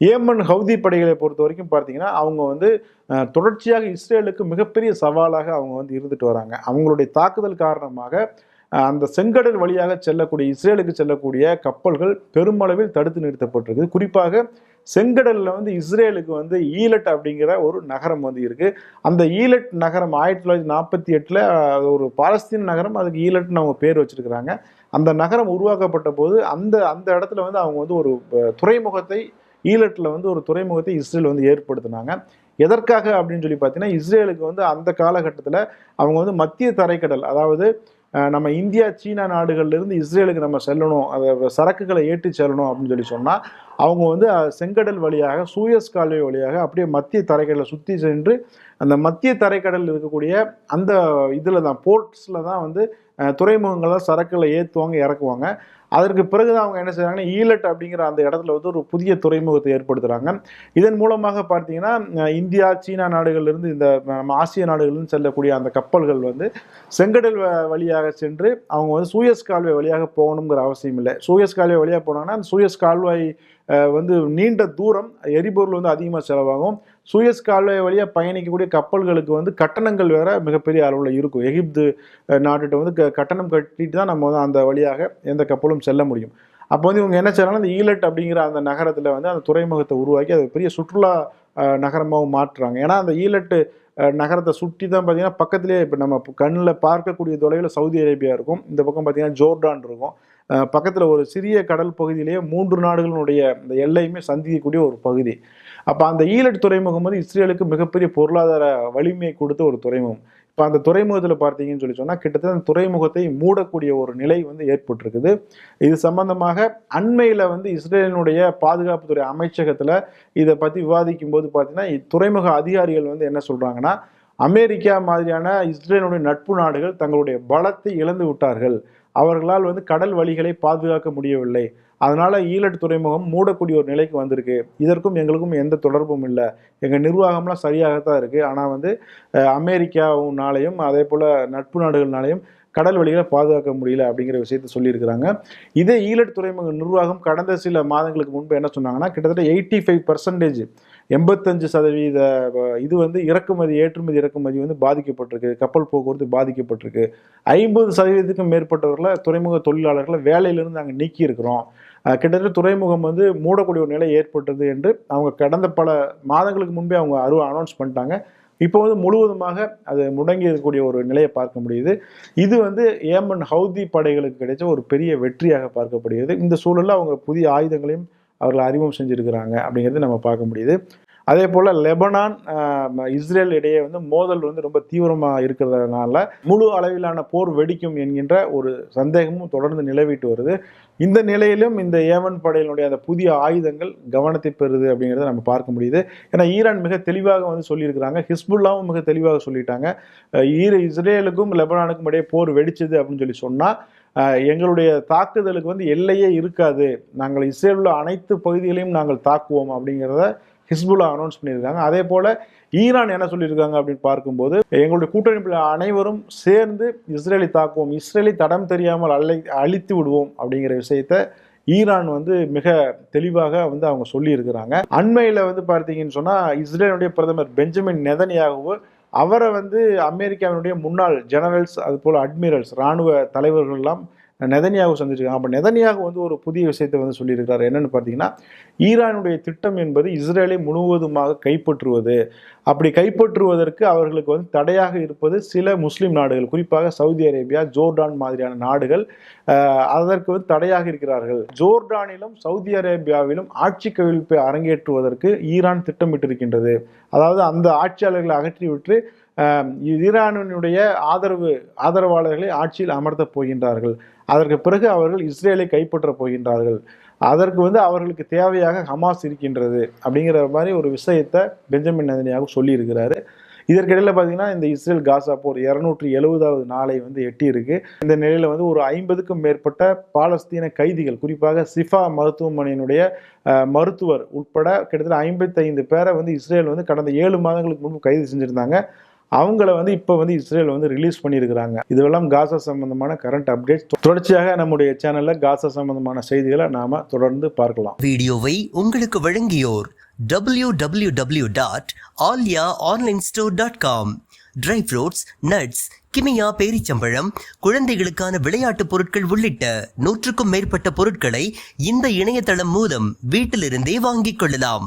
Yemen Houthi படைகளை பொறுத்த வரைக்கும் பார்த்தீங்கன்னா அவங்க வந்து தொடர்ச்சியாக இஸ்ரேலுக்கு மிகப்பெரிய சவாலாக அவங்க வந்து இருந்துட்டு வராங்க. அவங்களுடைய தாக்குதல் காரணமாக அந்த செங்கடல் வழியாக செல்லக்கூடிய இஸ்ரேலுக்கு செல்லக்கூடிய கப்பல்கள் பெருமளவில் தடுத்து நிறுத்தப்பட்டிருக்கு குறிப்பாக செங்கடலில் வந்து இஸ்ரேலுக்கு வந்து ஈலட் அப்படிங்கிற ஒரு நகரம் வந்து இருக்குது அந்த ஈலட் நகரம் ஆயிரத்தி தொள்ளாயிரத்தி நாற்பத்தி எட்டில் ஒரு பாலஸ்தீன நகரம் அதுக்கு ஈலட்னு அவங்க பேர் வச்சுருக்கிறாங்க. அந்த நகரம் உருவாக்கப்பட்ட போது அந்த அந்த இடத்துல வந்து அவங்க வந்து ஒரு துறைமுகத்தை ஈலட்டில் வந்து ஒரு துறைமுகத்தை இஸ்ரேல் வந்து ஏற்படுத்தினாங்க. எதற்காக அப்படின்னு சொல்லி பார்த்தீங்கன்னா இஸ்ரேலுக்கு வந்து அந்த காலகட்டத்தில் அவங்க வந்து மத்திய தரைக்கடல் அதாவது நம்ம இந்தியா சீனா நாடுகள்ல இருந்து இஸ்ரேலுக்கு நம்ம செல்லணும் அதை சரக்குகளை ஏற்றி செல்லணும் அப்படின்னு சொல்லி சொன்னால் அவங்க வந்து செங்கடல் வழியாக சூயஸ் கால்வாய் வழியாக அப்படியே மத்திய தரைக்கடலை சுற்றி சென்று அந்த மத்திய தரைக்கடலில் இருக்கக்கூடிய அந்த இதில் தான் போர்ட்ஸில் தான் வந்து அஹ், தான் சரக்குகளை ஏற்றுவாங்க இறக்குவாங்க. அதற்கு பிறகு தான் அவங்க என்ன செய்கிறாங்கன்னா ஈலட் அப்படிங்கிற அந்த இடத்துல வந்து ஒரு புதிய துறைமுகத்தை ஏற்படுத்துகிறாங்க இதன் மூலமாக பார்த்தீங்கன்னா இந்தியா சீனா நாடுகள்லேருந்து இந்த நம்ம ஆசிய நாடுகளிலிருந்து செல்லக்கூடிய அந்த கப்பல்கள் வந்து செங்கடல் வ- வழியாக சென்று அவங்க வந்து சூயஸ் கால்வாய் வழியாக போகணுங்கிற அவசியம் இல்லை. சூயஸ் கால்வாய் வழியாக போனாங்கன்னா அந்த சூயஸ் கால்வாய் வந்து நீண்ட தூரம் எரிபொருள் வந்து அதிகமாக செலவாகும். சுயஸ் கால்வாய் வழியாக பயணிக்கக்கூடிய கப்பல்களுக்கு வந்து கட்டணங்கள் வேற மிகப்பெரிய அளவில் இருக்கும். எகிப்து நாட்டுகிட்ட வந்து க- கட்டணம் கட்டிட்டு தான் நம்ம வந்து அந்த வழியாக எந்த கப்பலும் செல்ல முடியும். அப்போ வந்து இவங்க என்ன செய்யறாங்கன்னா இந்த ஈலட் அப்படிங்கிற அந்த நகரத்தில் வந்து அந்த துறைமுகத்தை உருவாக்கி அது பெரிய சுற்றுலா நகரமாகவும் மாற்றுறாங்க. ஏன்னா அந்த ஈலட்டு நகரத்தை சுற்றி தான் பார்த்தீங்கன்னா பக்கத்துலேயே இப்போ நம்ம கண்ணில் பார்க்கக்கூடிய தொலைவில் சவுதி அரேபியா இருக்கும். இந்த பக்கம் பார்த்தீங்கன்னா ஜோர்டான் இருக்கும். பக்கத்தில் ஒரு சிறிய கடல் பகுதியிலேயே மூன்று நாடுகளினுடைய இந்த எல்லையுமே சந்திக்கக்கூடிய ஒரு பகுதி. அப்போ அந்த ஈலட் துறைமுகம் வந்து இஸ்ரேலுக்கு மிகப்பெரிய பொருளாதார வலிமையை கொடுத்த ஒரு துறைமுகம். இப்போ அந்த துறைமுகத்தில் பார்த்தீங்கன்னு சொல்லி சொன்னால் கிட்டத்தட்ட அந்த துறைமுகத்தை மூடக்கூடிய ஒரு நிலை வந்து ஏற்பட்டிருக்குது. இது சம்பந்தமாக அண்மையில் வந்து இஸ்ரேலினுடைய பாதுகாப்புத்துறை அமைச்சகத்தில் இதை பற்றி விவாதிக்கும் போது பார்த்தீங்கன்னா துறைமுக அதிகாரிகள் வந்து என்ன சொல்கிறாங்கன்னா அமெரிக்கா மாதிரியான இஸ்ரேலுடைய நட்பு நாடுகள் தங்களுடைய பலத்தை இழந்து விட்டார்கள். அவர்களால் வந்து கடல் வழிகளை பாதுகாக்க முடியவில்லை. அதனால ஈழட் துறைமுகம் மூடக்கூடிய ஒரு நிலைக்கு வந்திருக்கு. இதற்கும் எங்களுக்கும் எந்த தொடர்பும் இல்லை. எங்கள் நிர்வாகம்லாம் சரியாகத்தான் இருக்குது ஆனால் வந்து அமெரிக்காவுனாலையும் அதே போல் நட்பு நாடுகள்னாலையும் கடல் வழிகளை பாதுகாக்க முடியல அப்படிங்கிற விஷயத்த சொல்லியிருக்கிறாங்க. இதே ஈழட் துறைமுக நிர்வாகம் கடந்த சில மாதங்களுக்கு முன்பு என்ன சொன்னாங்கன்னா கிட்டத்தட்ட எயிட்டி ஃபைவ் பர்சன்டேஜ் எண்பத்தஞ்சு சதவீத இது வந்து இறக்குமதி ஏற்றுமதி இறக்குமதி வந்து பாதிக்கப்பட்டிருக்கு. கப்பல் போக்குவரத்து பாதிக்கப்பட்டிருக்கு. ஐம்பது சதவீதத்துக்கும் மேற்பட்டவர்களை துறைமுக தொழிலாளர்களை வேலையிலிருந்து நாங்கள் நீக்கி இருக்கிறோம் கிட்டத்தட்ட துறைமுகம் வந்து மூடக்கூடிய ஒரு நிலை ஏற்பட்டது என்று அவங்க கடந்த பல மாதங்களுக்கு முன்பே அவங்க அரு அனௌன்ஸ் பண்ணிட்டாங்க. இப்போ வந்து முழுவதுமாக அது முடங்கி இருக்கக்கூடிய ஒரு நிலையை பார்க்க முடியுது. இது வந்து ஏமன் ஹவுதி படைகளுக்கு கிடைச்ச ஒரு பெரிய வெற்றியாக பார்க்கப்படுகிறது. இந்த சூழலில் அவங்க புதிய ஆயுதங்களையும் அவர்கள் அறிமுகம் செஞ்சுருக்கிறாங்க அப்படிங்கிறது நம்ம பார்க்க முடியுது. அதே போல் லெபனான் இஸ்ரேல் இடையே வந்து மோதல் வந்து ரொம்ப தீவிரமாக இருக்கிறதுனால முழு அளவிலான போர் வெடிக்கும் என்கின்ற ஒரு சந்தேகமும் தொடர்ந்து நிலவிட்டு வருது. இந்த நிலையிலும் இந்த ஏமன் படையினுடைய அந்த புதிய ஆயுதங்கள் கவனத்தை பெறுது அப்படிங்கிறத நம்ம பார்க்க முடியுது. ஏன்னா ஈரான் மிக தெளிவாக வந்து சொல்லியிருக்கிறாங்க. ஹிஸ்புல்லாவும் மிக தெளிவாக சொல்லிட்டாங்க. ஈர இஸ்ரேலுக்கும் லெபனானுக்கும் இடையே போர் வெடிச்சது அப்படின்னு சொல்லி சொன்னால் எங்களுடைய தாக்குதலுக்கு வந்து எல்லையே இருக்காது. நாங்கள் இஸ்ரேல் உள்ள அனைத்து பகுதிகளையும் நாங்கள் தாக்குவோம் அப்படிங்கிறத ஹிஸ்புல்லா அனௌன்ஸ் பண்ணியிருக்காங்க. அதே போல் ஈரான் என்ன சொல்லியிருக்காங்க அப்படின்னு பார்க்கும்போது எங்களுடைய கூட்டணிப்பில் அனைவரும் சேர்ந்து இஸ்ரேலை தாக்குவோம் இஸ்ரேலை தடம் தெரியாமல் அழை அழித்து விடுவோம் அப்படிங்கிற விஷயத்த ஈரான் வந்து மிக தெளிவாக வந்து அவங்க சொல்லியிருக்கிறாங்க. அண்மையில் வந்து பார்த்தீங்கன்னு சொன்னால் இஸ்ரேலுடைய பிரதமர் பெஞ்சமின் நெதன்யாகு அவரை வந்து அமெரிக்காவினுடைய முன்னாள் ஜெனரல்ஸ் அது போல் அட்மிரல்ஸ் இராணுவ தலைவர்கள்லாம் நெதன்யாகு சந்திச்சிருக்காங்க. அப்போ நெதன்யாகு வந்து ஒரு புதிய விஷயத்தை வந்து சொல்லியிருக்கிறார் என்னென்னு பார்த்தீங்கன்னா ஈரானுடைய திட்டம் என்பது இஸ்ரேலை முழுவதுமாக கைப்பற்றுவது. அப்படி கைப்பற்றுவதற்கு அவர்களுக்கு வந்து தடையாக இருப்பது சில முஸ்லீம் நாடுகள் குறிப்பாக சவுதி அரேபியா ஜோர்டான் மாதிரியான நாடுகள் அதற்கு வந்து தடையாக இருக்கிறார்கள். ஜோர்டானிலும் சவுதி அரேபியாவிலும் ஆட்சி கவிழ்ப்பை அரங்கேற்றுவதற்கு ஈரான் திட்டமிட்டிருக்கின்றது. அதாவது அந்த ஆட்சியாளர்களை அகற்றிவிட்டு ஈரானினுடைய ஆதரவு ஆதரவாளர்களை ஆட்சியில் அமர்த்தப் போகின்றார்கள். அதற்கு பிறகு அவர்கள் இஸ்ரேலை கைப்பற்ற போகின்றார்கள். அதற்கு வந்து அவர்களுக்கு தேவையாக ஹமாஸ் இருக்கின்றது அப்படிங்கிற மாதிரி ஒரு விஷயத்தை பெஞ்சமின் நந்தினியாக சொல்லியிருக்கிறாரு. இதற்கிடையில் பார்த்தீங்கன்னா இந்த இஸ்ரேல் காசா போர் இரநூற்றி எழுபதாவது நாளை வந்து எட்டி இருக்கு இந்த நிலையில் வந்து ஒரு ஐம்பதுக்கும் மேற்பட்ட பாலஸ்தீன கைதிகள் குறிப்பாக சிஃபா மருத்துவமனையினுடைய மருத்துவர் உட்பட கிட்டத்தட்ட ஐம்பத்தைந்து பேரை வந்து இஸ்ரேல் வந்து கடந்த ஏழு மாதங்களுக்கு முன்பு கைது செஞ்சுருந்தாங்க. அவங்கள வந்து இப்போ வந்து இஸ்ரேல் வந்து ரிலீஸ் பண்ணியிருக்கிறாங்க. இதுவெல்லாம் காசா சம்பந்தமான கரண்ட் அப்டேட்ஸ் தொடர்ச்சியாக நம்முடைய சேனலில் காசா சம்பந்தமான செய்திகளை நாம் தொடர்ந்து பார்க்கலாம். வீடியோவை உங்களுக்கு வழங்கியோர் W W W dot Aalya online store dot com dry fruits nuts Kimia பேரிச்சம்பழம் குழந்தைகளுக்கான விளையாட்டுப் பொருட்கள் உள்ளிட்ட நூற்றுக்கும் மேற்பட்ட பொருட்களை இந்த இணையதளம் மூலம் வீட்டிலிருந்தே வாங்கிக் கொள்ளலாம்.